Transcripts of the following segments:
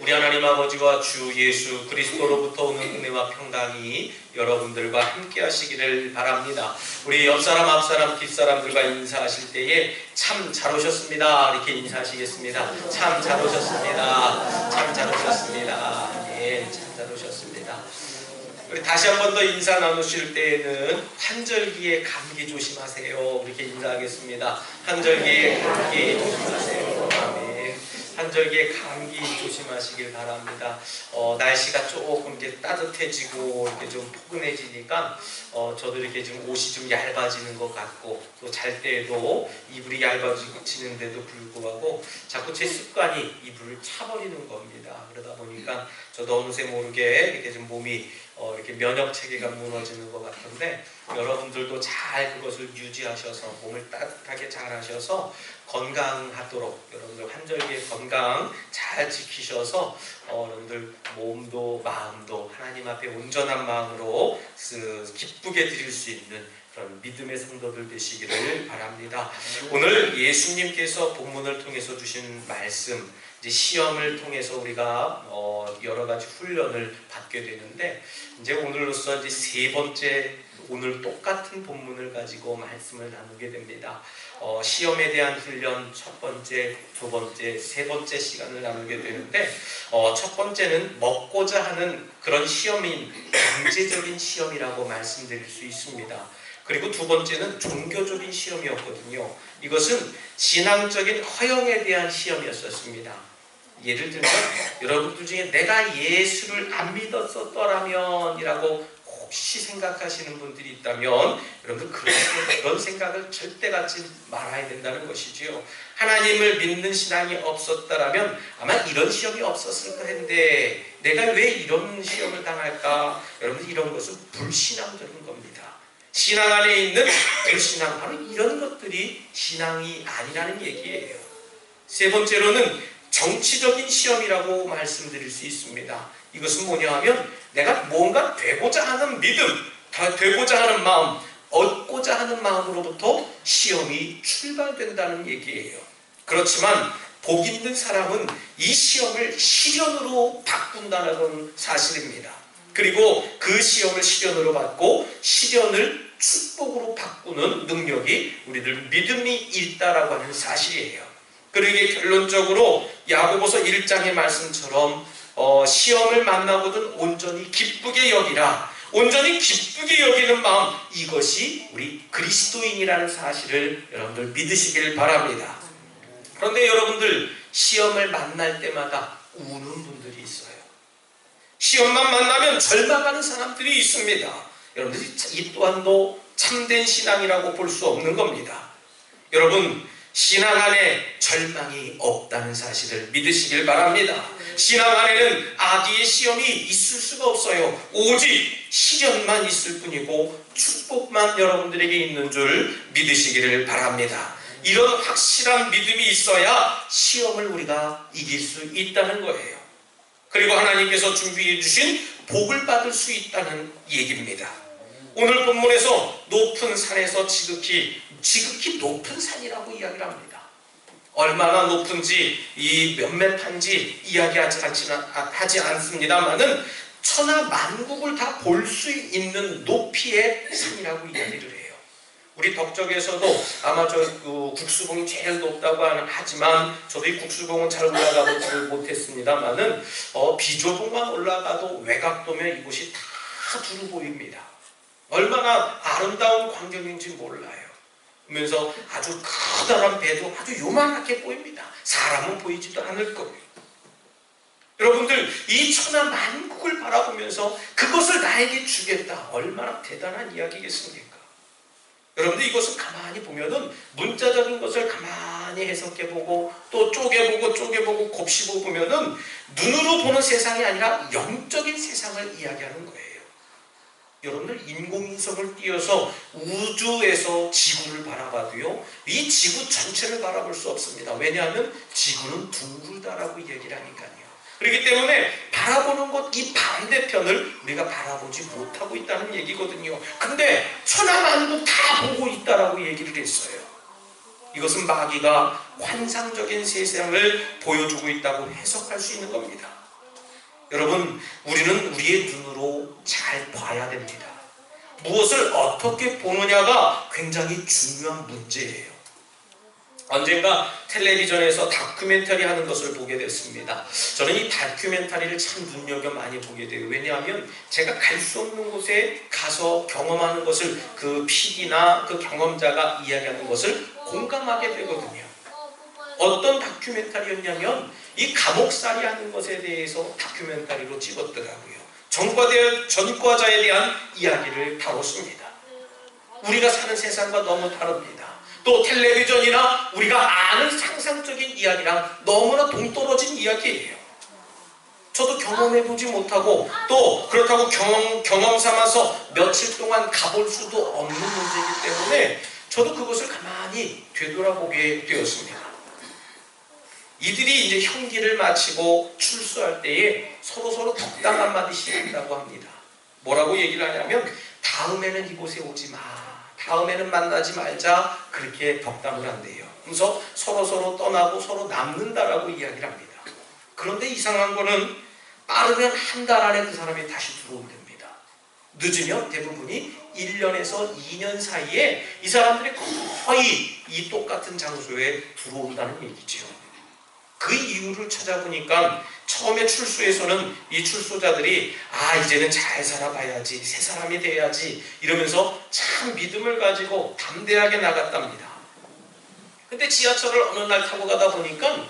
우리 하나님 아버지와 주 예수 그리스도로부터 오는 은혜와 평강이 여러분들과 함께 하시기를 바랍니다. 우리 옆사람, 앞사람, 뒷사람들과 인사하실 때에 참 잘 오셨습니다. 이렇게 인사하시겠습니다. 참 잘 오셨습니다. 참 잘 오셨습니다. 예, 참 잘 오셨습니다. 우리 다시 한 번 더 인사 나누실 때에는 환절기에 감기 조심하세요. 이렇게 인사하겠습니다. 환절기에 감기 조심하세요. 환절기에 감기 조심하시길 바랍니다. 어, 날씨가 조금 이렇게 따뜻해지고 이렇게 좀 포근해지니까 어, 저도 이렇게 좀 옷이 좀 얇아지는 것 같고 또 잘 때에도 이불이 얇아지는데도 불구하고 자꾸 제 습관이 이불을 차버리는 겁니다. 그러다 보니까 저도 어느새 모르게 이렇게 좀 몸이 어, 이렇게 면역 체계가 무너지는 것 같은데 여러분들도 잘 그것을 유지하셔서 몸을 따뜻하게 잘 하셔서 건강하도록 여러분들 환절기에 건강 잘 지키셔서 어, 여러분들 몸도 마음도 하나님 앞에 온전한 마음으로 그 기쁘게 드릴 수 있는 그런 믿음의 성도들 되시기를 바랍니다. 오늘 예수님께서 본문을 통해서 주신 말씀 이제 시험을 통해서 우리가 어, 여러 가지 훈련을 받게 되는데 이제 오늘로서 이제 세 번째 오늘 똑같은 본문을 가지고 말씀을 나누게 됩니다. 어, 시험에 대한 훈련 첫 번째, 두 번째, 세 번째 시간을 나누게 되는데 어, 첫 번째는 먹고자 하는 그런 시험인 경제적인 시험이라고 말씀드릴 수 있습니다. 그리고 두 번째는 종교적인 시험이었거든요. 이것은 신앙적인 허영에 대한 시험이었었습니다. 예를 들면 여러분들 중에 내가 예수를 안 믿었었더라면 이라고 혹시 생각하시는 분들이 있다면 여러분들 그런, 그런 생각을 절대 갖지 말아야 된다는 것이지요. 하나님을 믿는 신앙이 없었다라면 아마 이런 시험이 없었을 텐데 내가 왜 이런 시험을 당할까? 여러분 이런 것은 불신앙적인 겁니다. 신앙 안에 있는 불신앙 바로 이런 것들이 신앙이 아니라는 얘기예요. 세 번째로는 정치적인 시험이라고 말씀드릴 수 있습니다. 이것은 뭐냐 하면 내가 뭔가 되고자 하는 믿음, 다 되고자 하는 마음, 얻고자 하는 마음으로부터 시험이 출발된다는 얘기예요. 그렇지만 복 있는 사람은 이 시험을 시련으로 바꾼다는 사실입니다. 그리고 그 시험을 시련으로 받고 시련을 축복으로 바꾸는 능력이 우리들 믿음이 있다라고 하는 사실이에요. 이게 결론적으로 야고보서 1장의 말씀처럼 어, 시험을 만나거든 온전히 기쁘게 여기라. 온전히 기쁘게 여기는 마음 이것이 우리 그리스도인이라는 사실을 여러분들 믿으시길 바랍니다. 그런데 여러분들 시험을 만날 때마다 우는 분들이 있어요. 시험만 만나면 절망하는 사람들이 있습니다. 여러분들이 이 또한도 참된 신앙이라고 볼 수 없는 겁니다. 여러분 신앙 안에 절망이 없다는 사실을 믿으시길 바랍니다. 신앙 안에는 악의 시험이 있을 수가 없어요. 오직 시련만 있을 뿐이고 축복만 여러분들에게 있는 줄 믿으시기를 바랍니다. 이런 확실한 믿음이 있어야 시험을 우리가 이길 수 있다는 거예요. 그리고 하나님께서 준비해 주신 복을 받을 수 있다는 얘기입니다. 오늘 본문에서 높은 산에서 지극히 지극히 높은 산이라고 이야기를 합니다. 얼마나 높은지 이 몇몇한지 이야기하지 않지는, 하지 않습니다만은 천하 만국을 다 볼 수 있는 높이의 산이라고 이야기를 해요. 우리 덕적에서도 아마 저 그 국수봉이 제일 높다고 하지만 저도 이 국수봉은 잘 올라가보지 못했습니다만은 어, 비조봉만 올라가도 외곽도면 이곳이 다 두루 보입니다. 얼마나 아름다운 광경인지 몰라요. 그러면서 아주 커다란 배도 아주 요만하게 보입니다. 사람은 보이지도 않을 거예요. 여러분들 이 천하 만국을 바라보면서 그것을 나에게 주겠다. 얼마나 대단한 이야기겠습니까? 여러분들 이것을 가만히 보면은 문자적인 것을 가만히 해석해보고 또 쪼개보고 쪼개보고 곱씹어 보면은 눈으로 보는 세상이 아니라 영적인 세상을 이야기하는 거예요. 여러분들 인공위성을 띄어서 우주에서 지구를 바라봐도요 이 지구 전체를 바라볼 수 없습니다. 왜냐하면 지구는 둥글다라고 얘기를 하니까요. 그렇기 때문에 바라보는 것 이 반대편을 우리가 바라보지 못하고 있다는 얘기거든요. 근데 천하만국 다 보고 있다라고 얘기를 했어요. 이것은 마귀가 환상적인 세상을 보여주고 있다고 해석할 수 있는 겁니다. 여러분, 우리는 우리의 눈으로 잘 봐야 됩니다. 무엇을 어떻게 보느냐가 굉장히 중요한 문제예요. 언젠가 텔레비전에서 다큐멘터리 하는 것을 보게 됐습니다. 저는 이 다큐멘터리를 참 눈여겨 많이 보게 돼요. 왜냐하면 제가 갈 수 없는 곳에 가서 경험하는 것을 그 PD나 그 경험자가 이야기하는 것을 공감하게 되거든요. 어떤 다큐멘터리였냐면 이 감옥살이 하는 것에 대해서 다큐멘터리로 찍었더라고요. 전과대, 전과자에 대한 이야기를 다뤘습니다. 우리가 사는 세상과 너무 다릅니다. 또 텔레비전이나 우리가 아는 상상적인 이야기랑 너무나 동떨어진 이야기예요. 저도 경험해 보지 못하고 또 그렇다고 경험, 경험 삼아서 며칠 동안 가볼 수도 없는 문제이기 때문에 저도 그것을 가만히 되돌아보게 되었습니다. 이들이 이제 형기를 마치고 출소할 때에 서로서로 덕담 한마디씩 한다고 합니다. 뭐라고 얘기를 하냐면 다음에는 이곳에 오지 마. 다음에는 만나지 말자. 그렇게 덕담을 한대요. 그래서 서로 서로 떠나고 서로 남는다라고 이야기를 합니다. 그런데 이상한 거는 빠르면 한 달 안에 그 사람이 다시 들어온답니다. 늦으면 대부분이 1년에서 2년 사이에 이 사람들이 거의 이 똑같은 장소에 들어온다는 얘기죠. 그 이유를 찾아보니까 처음에 출소에서는 이 출소자들이 아 이제는 잘 살아봐야지 새 사람이 돼야지 이러면서 참 믿음을 가지고 담대하게 나갔답니다. 근데 지하철을 어느 날 타고 가다 보니까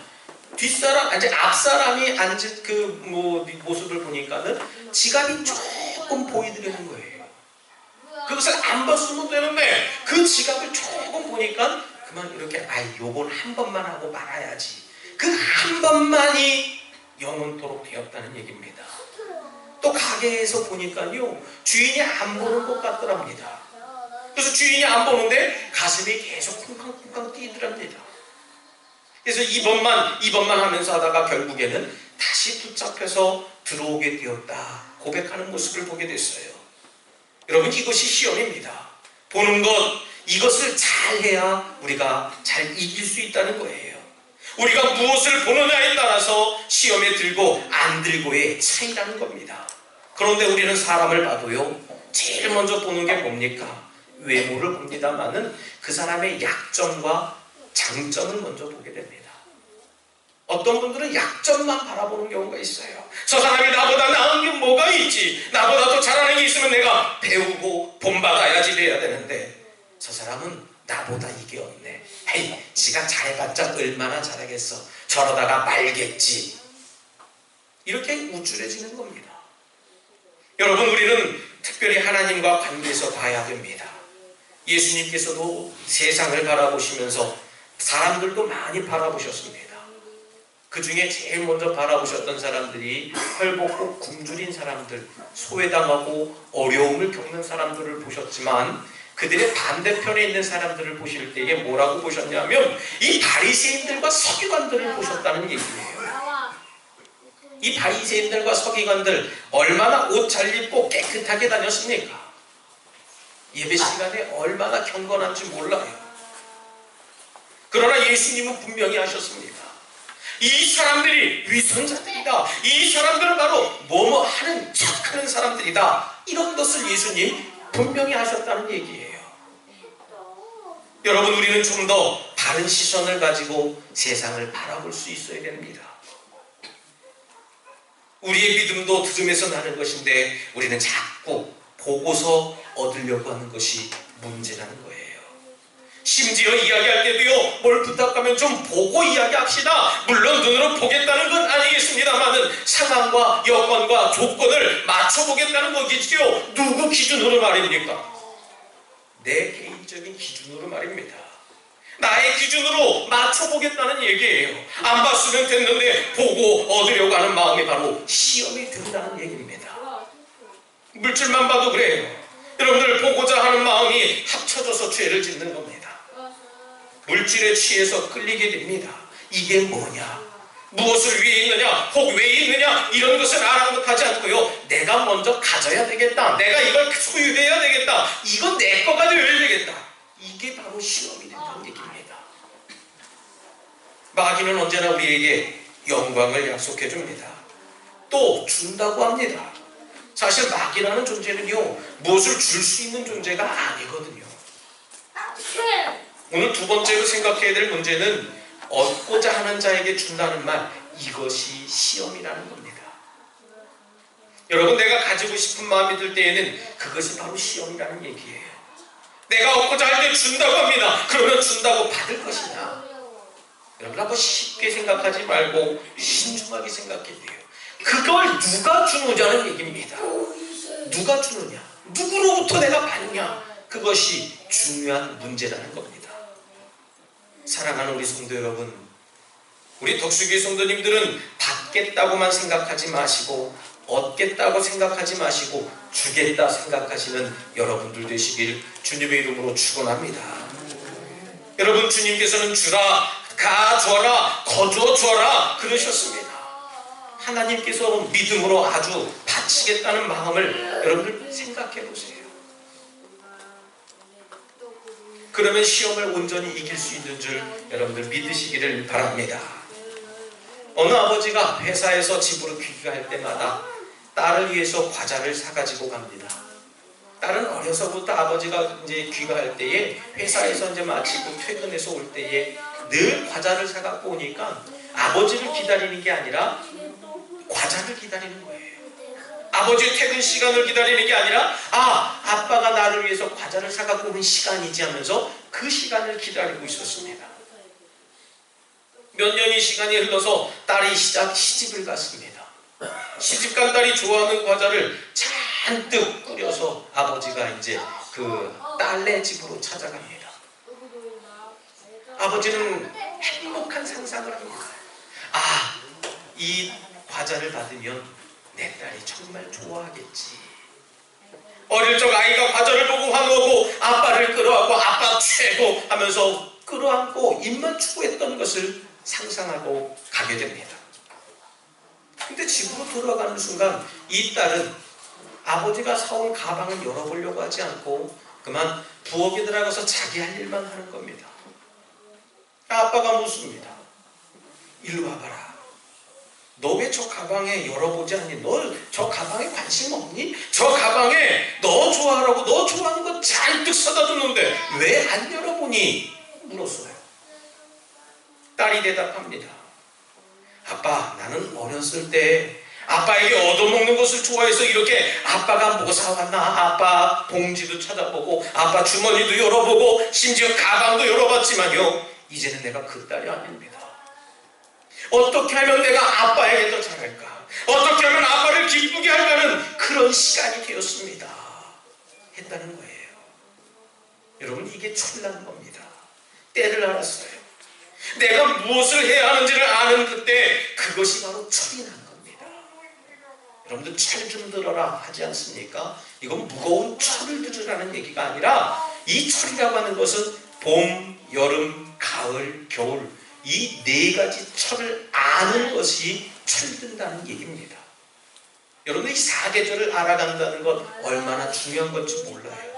뒷사람 아니 앞사람이 앉은 그 뭐 모습을 보니까는 지갑이 조금 보이더라는 거예요. 그것을 안 봤으면 되는데 그 지갑을 조금 보니까 그만 이렇게 아 요건 한 번만 하고 말아야지. 그 한 번만이 영원토록 되었다는 얘기입니다. 또 가게에서 보니까요 주인이 안 보는 것 같더랍니다. 그래서 주인이 안 보는데 가슴이 계속 쿵쾅쿵쾅 뛰더랍니다. 그래서 이번만 이번만 하면서 하다가 결국에는 다시 붙잡혀서 들어오게 되었다 고백하는 모습을 보게 됐어요. 여러분 이것이 시험입니다. 보는 것 이것을 잘 해야 우리가 잘 이길 수 있다는 거예요. 우리가 무엇을 보느냐에 따라서 시험에 들고 안 들고의 차이라는 겁니다. 그런데 우리는 사람을 봐도요, 제일 먼저 보는 게 뭡니까? 외모를 봅니다만은 그 사람의 약점과 장점을 먼저 보게 됩니다. 어떤 분들은 약점만 바라보는 경우가 있어요. 저 사람이 나보다 나은 게 뭐가 있지? 나보다 더 잘하는 게 있으면 내가 배우고 본받아야지 돼야 되는데 저 사람은 나보다 이게 없네. 헤이, 지가 잘해봤자 얼마나 잘하겠어. 저러다가 말겠지. 이렇게 우쭐해지는 겁니다. 여러분, 우리는 특별히 하나님과 관계에서 봐야 됩니다. 예수님께서도 세상을 바라보시면서 사람들도 많이 바라보셨습니다. 그 중에 제일 먼저 바라보셨던 사람들이 헐벗고 굶주린 사람들, 소외당하고 어려움을 겪는 사람들을 보셨지만 그들의 반대편에 있는 사람들을 보실 때에 뭐라고 보셨냐면 이 바리새인들과 서기관들을 보셨다는 얘기예요. 이 바리새인들과 서기관들 얼마나 옷 잘 입고 깨끗하게 다녔습니까? 예배 시간에 얼마나 경건한지 몰라요. 그러나 예수님은 분명히 하셨습니다. 이 사람들이 위선자들이다. 이 사람들은 바로 뭐뭐 하는 척하는 사람들이다. 이런 것을 예수님 분명히 하셨다는 얘기예요. 여러분 우리는 좀 더 바른 시선을 가지고 세상을 바라볼 수 있어야 됩니다. 우리의 믿음도 들음에서 나는 것인데 우리는 자꾸 보고서 얻으려고 하는 것이 문제라는 거예요. 심지어 이야기할 때도요, 뭘 부탁하면 좀 보고 이야기합시다. 물론 눈으로 보겠다는 건 아니겠습니다만은 상황과 여건과 조건을 맞춰보겠다는 거겠지요. 누구 기준으로 말입니까? 내 개인적인 기준으로 말입니다. 나의 기준으로 맞춰보겠다는 얘기예요. 안 봤으면 됐는데 보고 얻으려고 하는 마음이 바로 시험이 된다는 얘기입니다. 물질만 봐도 그래요. 여러분들 보고자 하는 마음이 합쳐져서 죄를 짓는 겁니다. 물질에 취해서 끌리게 됩니다. 이게 뭐냐? 무엇을 위해 있느냐, 혹 왜 있느냐, 이런 것을 아랑곳하지 않고요. 내가 먼저 가져야 되겠다. 내가 이걸 소유해야 되겠다. 이건 내 거가 되어야 되겠다. 이게 바로 시험이 된다는 얘기입니다. 마귀는 언제나 우리에게 영광을 약속해 줍니다. 또 준다고 합니다. 사실 마귀라는 존재는요, 무엇을 줄 수 있는 존재가 아니거든요. 오늘 두 번째로 생각해야 될 문제는 얻고자 하는 자에게 준다는 말, 이것이 시험이라는 겁니다. 여러분, 내가 가지고 싶은 마음이 들 때에는 그것이 바로 시험이라는 얘기예요. 내가 얻고자 할 때 준다고 합니다. 그러면 준다고 받을 것이냐? 여러분, 한번 쉽게 생각하지 말고 신중하게 생각해야 돼요. 그걸 누가 주느냐는 얘기입니다. 누가 주느냐? 누구로부터 내가 받느냐? 그것이 중요한 문제라는 겁니다. 사랑하는 우리 성도 여러분, 우리 덕수교회 성도님들은 받겠다고만 생각하지 마시고 얻겠다고 생각하지 마시고 주겠다 생각하시는 여러분들 되시길 주님의 이름으로 축원합니다. 여러분 주님께서는 주라 가줘라 거저 줘라 그러셨습니다. 하나님께서 믿음으로 아주 바치겠다는 마음을 여러분들 생각해 보세요. 그러면 시험을 온전히 이길 수 있는 줄 여러분들 믿으시기를 바랍니다. 어느 아버지가 회사에서 집으로 귀가할 때마다 딸을 위해서 과자를 사가지고 갑니다. 딸은 어려서부터 아버지가 이제 귀가할 때에 회사에서 이제 마치고 퇴근해서 올 때에 늘 과자를 사갖고 오니까 아버지를 기다리는 게 아니라 과자를 기다리는 거예요. 아버지 퇴근 시간을 기다리는 게 아니라 아 아빠가 나를 위해서 과자를 사갖고 오는 시간이지 하면서 그 시간을 기다리고 있었습니다. 몇 년이 시간이 흘러서 딸이 시작 시집을 갔습니다. 시집 간 딸이 좋아하는 과자를 잔뜩 끓여서 아버지가 이제 그 딸네 집으로 찾아갑니다. 아버지는 행복한 상상을 합니다. 아, 이 과자를 받으면 내 딸이 정말 좋아하겠지. 어릴 적 아이가 과자를 보고 환호하고 아빠를 끌어안고 아빠 최고 하면서 끌어안고 입만 추구했던 것을 상상하고 가게 됩니다. 근데 집으로 돌아가는 순간 이 딸은 아버지가 사온 가방을 열어보려고 하지 않고 그만 부엌에 들어가서 자기 할 일만 하는 겁니다. 아빠가 묻습니다. 일로 와봐라. 너 왜 저 가방에 열어보지 않니? 너 저 가방에 관심 없니? 저 가방에 너 좋아하라고 너 좋아하는 거 잔뜩 사다 줬는데 왜 안 열어보니? 물었어요. 딸이 대답합니다. 아빠, 나는 어렸을 때 아빠에게 얻어먹는 것을 좋아해서 이렇게 아빠가 뭐 사왔나? 아빠 봉지도 찾아보고 아빠 주머니도 열어보고 심지어 가방도 열어봤지만요. 이제는 내가 그 딸이 아닙니다. 어떻게 하면 내가 아빠에게 더 잘할까? 어떻게 하면 아빠를 기쁘게 할까는 그런 시간이 되었습니다. 했다는 거예요. 여러분 이게 철난 겁니다. 때를 알았어요. 내가 무엇을 해야 하는지를 아는 그때 그것이 바로 철이 난 겁니다. 여러분들 철 좀 들어라 하지 않습니까? 이건 무거운 철을 들으라는 얘기가 아니라 이 철이라고 하는 것은 봄, 여름, 가을, 겨울 이 네 가지 철을 아는 것이 철든다는 얘기입니다. 여러분 이 사계절을 알아간다는 것 얼마나 중요한 건지 몰라요.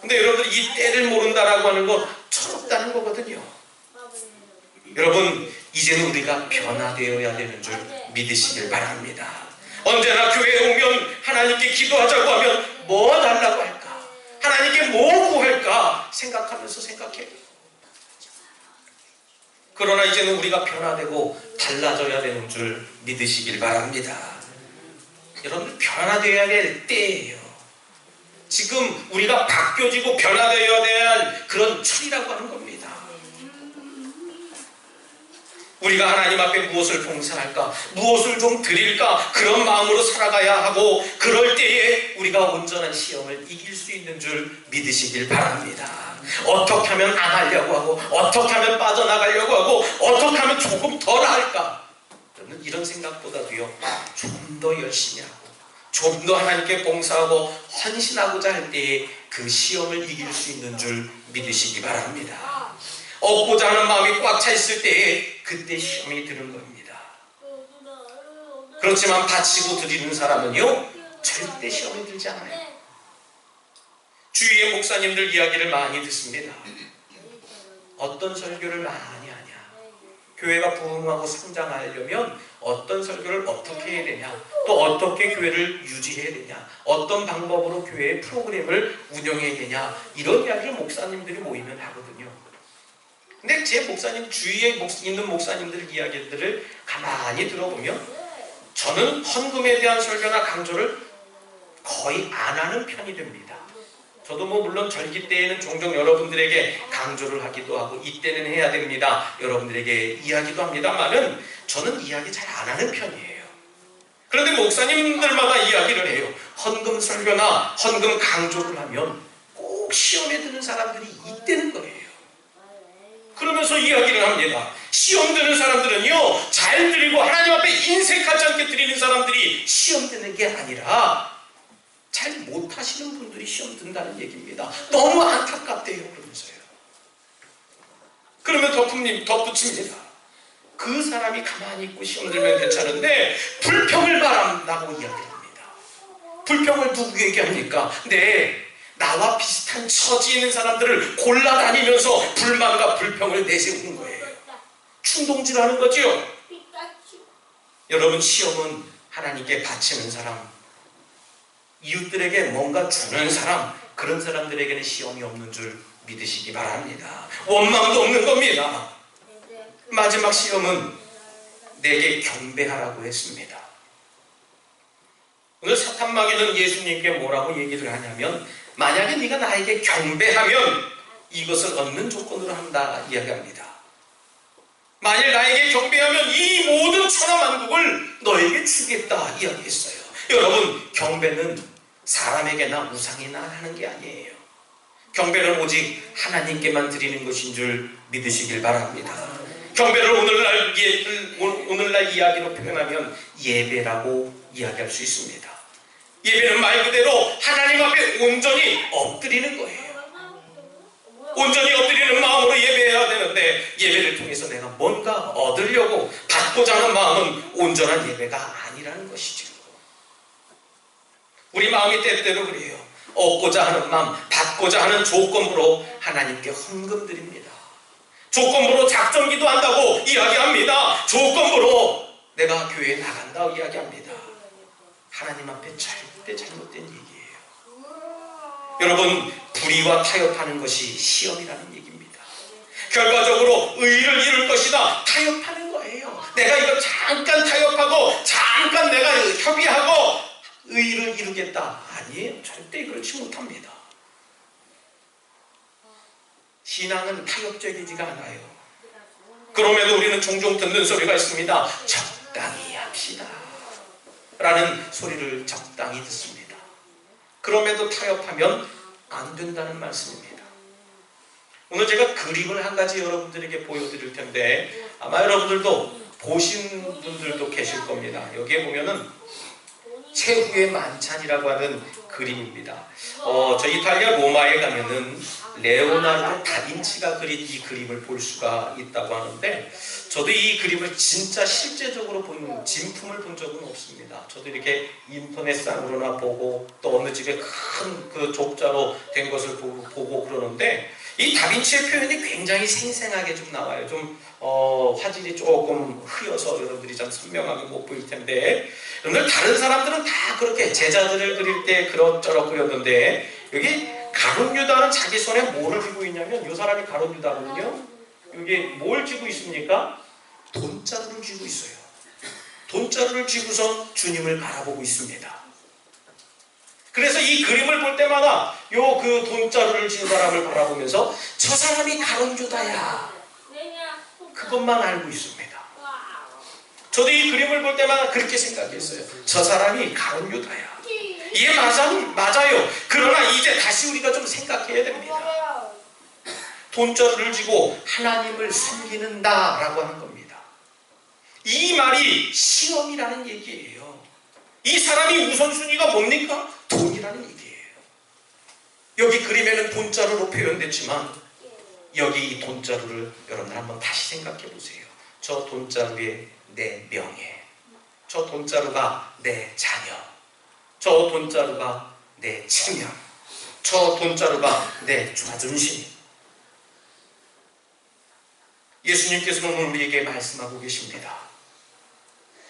근데 여러분들 이 때를 모른다라고 하는 건 철없다는 거거든요. 여러분 이제는 우리가 변화되어야 되는 줄 믿으시길 바랍니다. 언제나 교회에 오면 하나님께 기도하자고 하면 뭐 달라고 할까? 하나님께 뭐 구할까? 생각하면서 생각해요. 그러나 이제는 우리가 변화되고 달라져야 되는 줄 믿으시길 바랍니다. 여러분 변화되어야 될 때예요. 지금 우리가 바뀌어지고 변화되어야 될 그런 철이라고 하는 겁니다. 우리가 하나님 앞에 무엇을 봉사할까, 무엇을 좀 드릴까, 그런 마음으로 살아가야 하고, 그럴 때에 우리가 온전한 시험을 이길 수 있는 줄 믿으시길 바랍니다. 어떻게 하면 안 하려고 하고, 어떻게 하면 빠져나가려고 하고, 어떻게 하면 조금 덜 할까? 저는 이런 생각보다도요, 좀더 열심히 하고, 좀 더 하나님께 봉사하고, 헌신하고자 할 때에 그 시험을 이길 수 있는 줄 믿으시기 바랍니다. 얻고자 하는 마음이 꽉 차 있을 때에 그때 시험이 드는 겁니다. 그렇지만 바치고 드리는 사람은요 절대 시험이 들지 않아요. 주위의 목사님들 이야기를 많이 듣습니다. 어떤 설교를 많이 하냐? 교회가 부흥하고 성장하려면 어떤 설교를 어떻게 해야 되냐, 또 어떻게 교회를 유지해야 되냐, 어떤 방법으로 교회의 프로그램을 운영해야 되냐, 이런 이야기를 목사님들이 모이면 하거든요. 근데 제 목사님 주위에 목- 있는 목사님들 이야기들을 가만히 들어보면 저는 헌금에 대한 설교나 강조를 거의 안 하는 편이 됩니다. 저도 뭐 물론 절기 때에는 종종 여러분들에게 강조를 하기도 하고 이때는 해야 됩니다. 여러분들에게 이야기도 합니다만은 저는 이야기 잘 안 하는 편이에요. 그런데 목사님들마다 이야기를 해요. 헌금 설교나 헌금 강조를 하면 꼭 시험에 드는 사람들이 있다는 거예요. 그러면서 이야기를 합니다. 시험 드는 사람들은요, 잘 드리고 하나님 앞에 인색하지 않게 드리는 사람들이 시험 드는 게 아니라 잘 못하시는 분들이 시험 든다는 얘기입니다. 너무 안타깝대요, 그러면서요. 그러면 덧붙님, 덧붙입니다. 그 사람이 가만히 있고 시험 들면 괜찮은데 불평을 바란다고 이야기합니다. 불평을 누구에게 합니까? 네, 나와 비슷한 처지 있는 사람들을 골라다니면서 불만과 불평을 내세우는 거예요. 충동질하는 거지요. 여러분 시험은 하나님께 바치는 사람, 이웃들에게 뭔가 주는 사람, 그런 사람들에게는 시험이 없는 줄 믿으시기 바랍니다. 원망도 없는 겁니다. 마지막 시험은 내게 경배하라고 했습니다. 오늘 사탄마귀는 예수님께 뭐라고 얘기를 하냐면 만약에 네가 나에게 경배하면 이것을 얻는 조건으로 한다 이야기합니다. 만일 나에게 경배하면 이 모든 천하만국을 너에게 주겠다 이야기했어요. 여러분 경배는 사람에게나 우상이나 하는 게 아니에요. 경배는 오직 하나님께만 드리는 것인 줄 믿으시길 바랍니다. 경배를 오늘날 예, 오늘날 이야기로 표현하면 예배라고 이야기할 수 있습니다. 예배는 말 그대로 하나님 앞에 온전히 엎드리는 거예요. 온전히 엎드리는 마음으로 예배해야 되는데 예배를 통해서 내가 뭔가 얻으려고 받고자 하는 마음은 온전한 예배가 아니라는 것이죠. 우리 마음이 때때로 그래요. 얻고자 하는 마음, 받고자 하는 조건으로 하나님께 헌금 드립니다. 조건부로 작전기도 한다고 이야기합니다. 조건부로 내가 교회에 나간다 이야기합니다. 하나님 앞에 절대 잘못된 얘기예요. 여러분 불의와 타협하는 것이 시험이라는 얘기입니다. 결과적으로 의를 이룰 것이다 타협하는 거예요. 내가 이거 잠깐 타협하고 잠깐 내가 협의하고 의를 이루겠다 아니에요. 절대 그렇지 못합니다. 신앙은 타협적이지가 않아요. 그럼에도 우리는 종종 듣는 소리가 있습니다. 적당히 합시다. 라는 소리를 적당히 듣습니다. 그럼에도 타협하면 안 된다는 말씀입니다. 오늘 제가 그림을 한 가지 여러분들에게 보여드릴 텐데 아마 여러분들도 보신 분들도 계실 겁니다. 여기에 보면은 최후의 만찬이라고 하는 그림입니다. 어, 저 이탈리아 로마에 가면은 레오나르도 다빈치가 그린 이 그림을 볼 수가 있다고 하는데 저도 이 그림을 진짜 실제적으로 본 진품을 본 적은 없습니다. 저도 이렇게 인터넷상으로나 보고 또 어느 집에 큰 그 족자로 된 것을 보고, 보고 그러는데 이 다빈치의 표현이 굉장히 생생하게 좀 나와요. 좀 어, 화질이 조금 흐려서 여러분들이 좀 선명하게 못 보일 텐데 여러분들 다른 사람들은 다 그렇게 제자들을 그릴 때 그럭저럭 그렸는데 여기 가룟 유다는 자기 손에 뭐를 쥐고 있냐면 이 사람이 가룟 유다거든요. 여기 뭘 쥐고 있습니까? 돈자루를 쥐고 있어요. 돈자루를 쥐고서 주님을 바라보고 있습니다. 그래서 이 그림을 볼 때마다 요 그 돈자루를 쥔 사람을 바라보면서 저 사람이 가룟 유다야. 그것만 알고 있습니다. 저도 이 그림을 볼 때마다 그렇게 생각했어요. 저 사람이 가룟 유다야. 이게 맞아, 맞아요. 그러나 이제 다시 우리가 좀 생각해야 됩니다. 돈자루를 쥐고 하나님을 숨기는다라고 하는 겁니다. 이 말이 시험이라는 얘기예요. 이 사람이 우선순위가 뭡니까? 돈이라는 얘기예요. 여기 그림에는 돈자루로 표현됐지만 여기 이 돈자루를 여러분 한번 다시 생각해 보세요. 저 돈자루에 내 명예, 저 돈자루가 내 자녀, 저 돈자루가 내 체면, 저 돈자루가 내 자존심. 예수님께서는 오늘 우리에게 말씀하고 계십니다.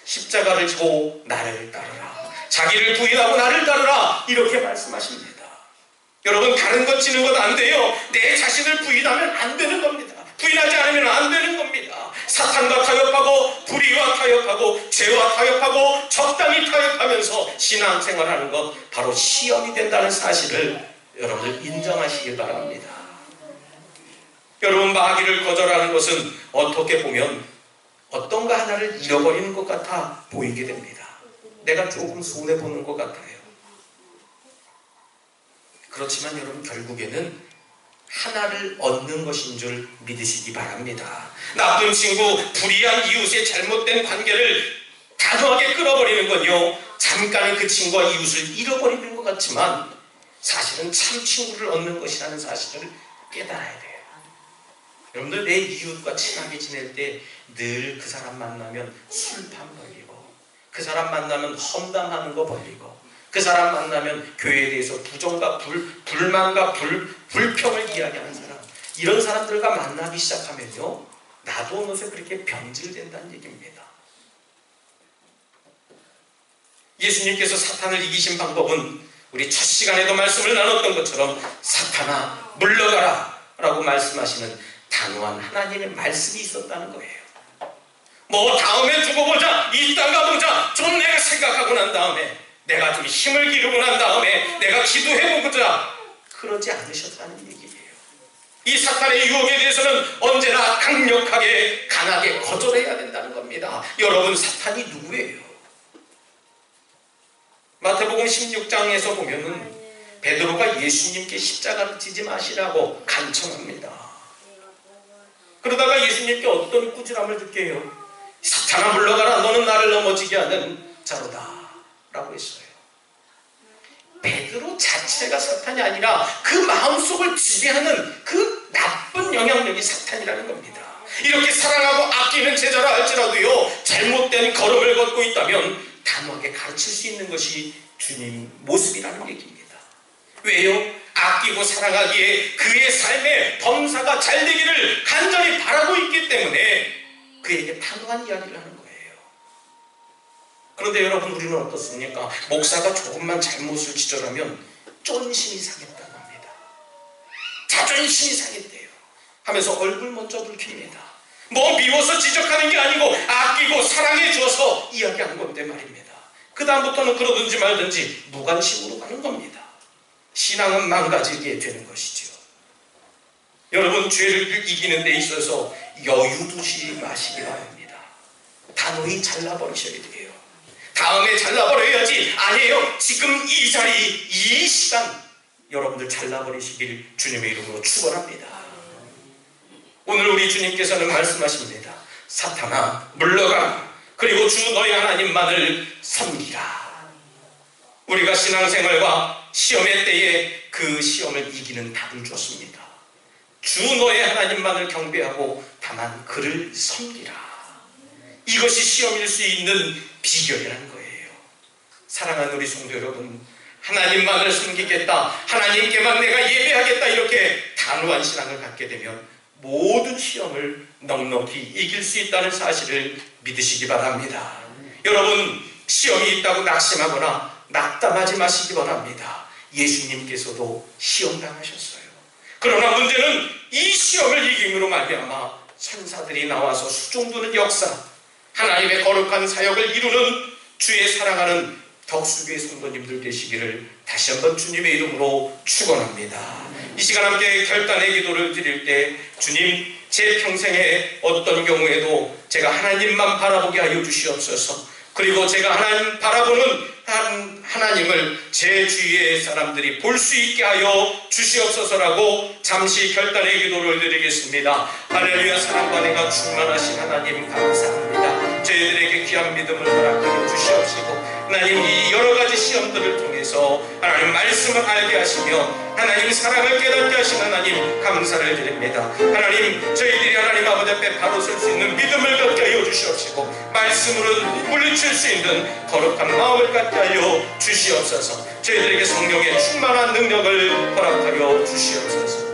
십자가를 지고 나를 따르라. 자기를 부인하고 나를 따르라. 이렇게 말씀하십니다. 여러분 다른 것 지는 것안 돼요. 내 자신을 부인하면 안 되는 겁니다. 부인하지 않으면 안 되는 겁니다. 사탄과 타협하고 불의와 타협하고 죄와 타협하고 적당히 타협하면서 신앙생활하는 것 바로 시험이 된다는 사실을 여러분들 인정하시길 바랍니다. 여러분 마귀를 거절하는 것은 어떻게 보면 어떤가 하나를 잃어버리는 것 같아 보이게 됩니다. 내가 조금 손해 보는 것 같아요. 그렇지만 여러분 결국에는 하나를 얻는 것인 줄 믿으시기 바랍니다. 나쁜 친구, 불의한 이웃의 잘못된 관계를 단호하게 끊어버리는 건요. 잠깐의 그 친구와 이웃을 잃어버리는 것 같지만 사실은 참 친구를 얻는 것이라는 사실을 깨달아야 돼요. 여러분들 내 이웃과 친하게 지낼 때 늘 그 사람 만나면 술판 벌리고 그 사람 만나면 험담하는 거 벌리고 그 사람 만나면 교회에 대해서 부정과 불, 불만과 불, 불평을 이야기하는 사람 이런 사람들과 만나기 시작하면요 나도 어느새 그렇게 변질된다는 얘기입니다. 예수님께서 사탄을 이기신 방법은 우리 첫 시간에도 말씀을 나눴던 것처럼 사탄아 물러가라 라고 말씀하시는 단호한 하나님의 말씀이 있었다는 거예요. 뭐 다음에 두고 내가 좀 힘을 기르고 난 다음에 내가 기도해보자 그러지 않으셨다는 얘기예요. 이 사탄의 유혹에 대해서는 언제나 강력하게 강하게 거절해야 된다는 겁니다. 여러분 사탄이 누구예요? 마태복음 16장에서 보면은 베드로가 예수님께 십자가를 지지 마시라고 간청합니다. 그러다가 예수님께 어떤 꾸지람을 듣게 해요. 사탄아 물러가라 너는 나를 넘어지게 하는 자로다 라고 했어요. 베드로 자체가 사탄이 아니라 그 마음속을 지배하는 그 나쁜 영향력이 사탄이라는 겁니다. 이렇게 사랑하고 아끼는 제자라 할지라도요 잘못된 걸음을 걷고 있다면 단호하게 가르칠 수 있는 것이 주님 모습이라는 얘기입니다. 왜요? 아끼고 사랑하기에 그의 삶의 범사가 잘 되기를 간절히 바라고 있기 때문에 그에게 단호한 이야기를 하는. 그런데 여러분 우리는 어떻습니까? 목사가 조금만 잘못을 지적하면 쫀심이 상했다고 합니다. 자존심이 상했대요. 하면서 얼굴 먼저 붉힙니다. 뭐 미워서 지적하는 게 아니고 아끼고 사랑해 주어서 이야기한 건데 말입니다. 그 다음부터는 그러든지 말든지 무관심으로 가는 겁니다. 신앙은 망가지게 되는 것이지요. 여러분 죄를 이기는 데 있어서 여유 두시 마시기 바랍니다. 단호히 잘라버리셔야 돼요. 다음에 잘라버려야지. 아니에요. 지금 이 자리, 이 시간 여러분들 잘라버리시길 주님의 이름으로 축원합니다. 오늘 우리 주님께서는 말씀하십니다. 사탄아 물러가 그리고 주 너희 하나님만을 섬기라. 우리가 신앙생활과 시험의 때에 그 시험을 이기는 답을 줬습니다. 주 너의 하나님만을 경배하고 다만 그를 섬기라. 이것이 시험일 수 있는 비결이라는. 사랑하는 우리 성도 여러분, 하나님만을 섬기겠다, 하나님께만 내가 예배하겠다 이렇게 단호한 신앙을 갖게 되면 모든 시험을 넉넉히 이길 수 있다는 사실을 믿으시기 바랍니다. 여러분, 시험이 있다고 낙심하거나 낙담하지 마시기 바랍니다. 예수님께서도 시험 당하셨어요. 그러나 문제는 이 시험을 이김으로 말미암아 천사들이 나와서 수종두는 역사, 하나님의 거룩한 사역을 이루는 주의 사랑하는 덕수교의 성도님들 되시기를 다시 한번 주님의 이름으로 축원합니다. 이 시간 함께 결단의 기도를 드릴 때 주님 제 평생에 어떤 경우에도 제가 하나님만 바라보게 하여 주시옵소서. 그리고 제가 하나님 바라보는 하나님을 제 주위의 사람들이 볼 수 있게 하여 주시옵소서라고 잠시 결단의 기도를 드리겠습니다. 할렐루야 사랑과 내가 충만하신 하나님 감사합니다. 저희들에게 귀한 믿음을 허락하여 주시옵시고 하나님 이 여러 가지 시험들을 통해서 하나님 말씀을 알게 하시며 하나님 사랑을 깨닫게 하신 하나님 감사를 드립니다. 하나님 저희들이 하나님 아버지 앞에 바로 설수 말씀으로 물리칠 수 있는 거룩한 마음을 갖게 하여 주시옵소서 저희들에게 성령의 충만한 능력을 허락하여 주시옵소서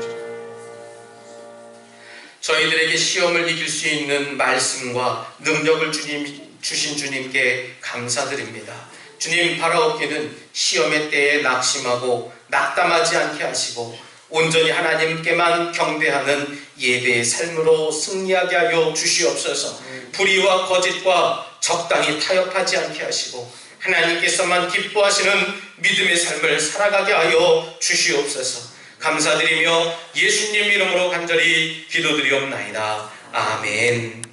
저희들에게 시험을 이길 수 있는 말씀과 능력을 주님, 주신 주님께 감사드립니다. 주님 바라옵기는 시험의 때에 낙심하고 낙담하지 않게 하시고 온전히 하나님께만 경배하는 예배의 삶으로 승리하게 하여 주시옵소서. 불의와 거짓과 적당히 타협하지 않게 하시고 하나님께서만 기뻐하시는 믿음의 삶을 살아가게 하여 주시옵소서. 감사드리며 예수님 이름으로 간절히 기도드리옵나이다. 아멘.